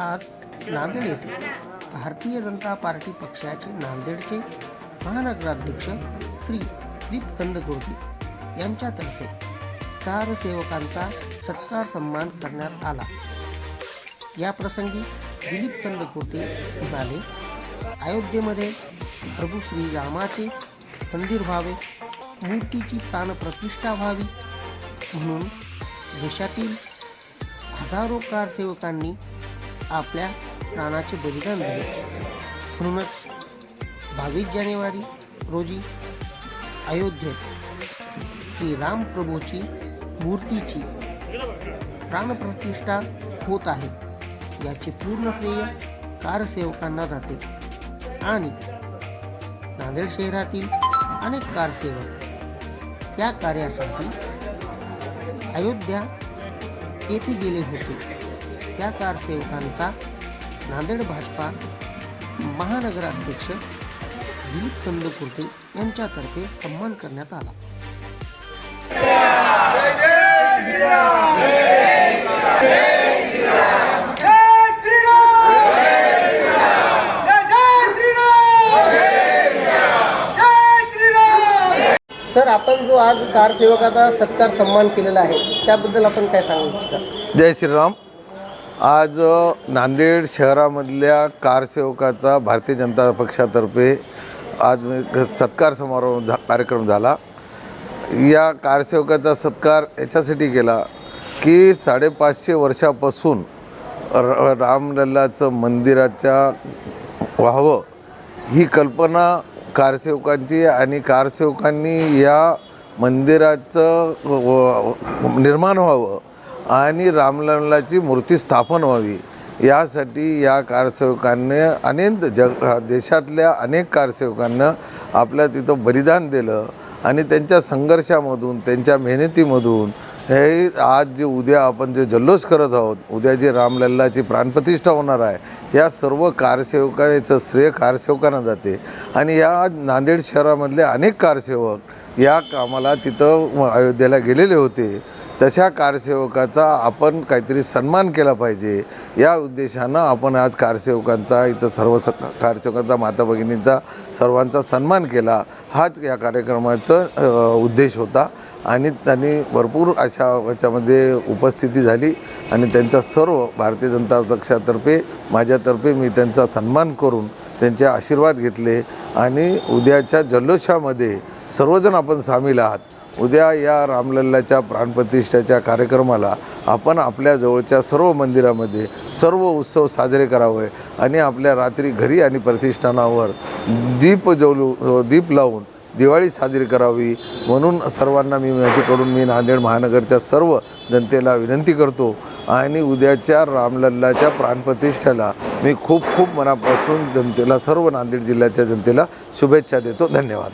आज नांदेड येथे. भारतीय जनता पार्टी पक्षाचे नांदेडचे महानगराध्यक्ष श्री दिलीप कंदकुर्ती यांच्यातर्फे चार सेवकांचा सत्कार सन्मान करण्यात आला. या प्रसंगी दिलीप कंदकुर्ते म्हणाले अयोध्येमध्ये प्रभू श्रीरामाचे मंदिर व्हावे मूर्तीची प्राणप्रतिष्ठा व्हावी म्हणून देशातील हजारो कारसेवकांनी आपल्या प्राणाचे बलिदान दिले म्हणूनच बावीस जानेवारी रोजी अयोध्येत श्रीराम प्रभूची मूर्तीची प्राणप्रतिष्ठा होत आहे. याचे पूर्ण श्रेय कारसेवकांना जाते. आणि नांदेड शहरातील अनेक कारसेवक या कार्यासाठी अयोध्या येथे गेले होते. त्या कारसेवकांचा नांदेड भाजपा महानगराध्यक्ष दिलीप कंदकुर्ते यांच्यातर्फे सन्मान करण्यात आला. सर आपण जो आज कारसेवकाचा सत्कार सन्मान केलेला आहे त्याबद्दल आपण काय सांगू इच्छिता? जय श्रीराम. आज नांदेड शहरामधल्या कारसेवकाचा भारतीय जनता पक्षातर्फे आज सत्कार समारोह झा कार्यक्रम झाला. या कारसेवकाचा सत्कार याच्यासाठी केला की साडेपाचशे वर्षापासून र रामलल्लाचं मंदिराच्या व्हावं ही कल्पना कारसेवकांची आणि कारसेवकांनी या मंदिराचं निर्माण व्हावं आणि रामलल्लाची मूर्ती स्थापन व्हावी. यासाठी या कारसेवकांनी अनेक जग देशातल्या अनेक कारसेवकांना आपल्या तिथं बलिदान दिलं आणि त्यांच्या संघर्षामधून त्यांच्या मेहनतीमधून हे आज जे उद्या आपण जे जल्लोष करत आहोत उद्या जे रामलल्लाची प्राणप्रतिष्ठा होणार आहे या सर्व कारसेवकाचं श्रेय कारसेवकांना जाते. आणि या नांदेड शहरामधले अनेक कारसेवक या कामाला तिथं अयोध्येला गेलेले होते. तशा कारसेवकाचा आपण काहीतरी सन्मान केला पाहिजे. या उद्देशानं आपण आज कारसेवकांचा इथं सर्व स कारसेवकांचा माता भगिनींचा सर्वांचा सन्मान केला. हाच या कार्यक्रमाचं उद्देश होता. आणि त्यांनी भरपूर अशा याच्यामध्ये उपस्थिती झाली. आणि त्यांचा सर्व भारतीय जनता पक्षातर्फे माझ्यातर्फे मी त्यांचा सन्मान करून त्यांचे आशीर्वाद घेतले. आणि उद्याच्या जल्लोषामध्ये सर्वजण आपण सामील आहात. उद्या या रामलल्लाच्या प्राणप्रतिष्ठेच्या कार्यक्रमाला आपण आपल्या जवळच्या सर्व मंदिरामध्ये सर्व उत्सव साजरे करावे आणि आपल्या रात्री घरी आणि प्रतिष्ठानावर दीप जवलू दीप लावून दिवाळी साजरी करावी म्हणून सर्वांना मी माझ्याकडून मी नांदेड महानगरच्या सर्व जनतेला विनंती करतो. आणि उद्याच्या रामलल्लाच्या प्राणप्रतिष्ठेला मी खूप खूप मनापासून जनतेला सर्व नांदेड जिल्ह्याच्या जनतेला शुभेच्छा देतो. धन्यवाद.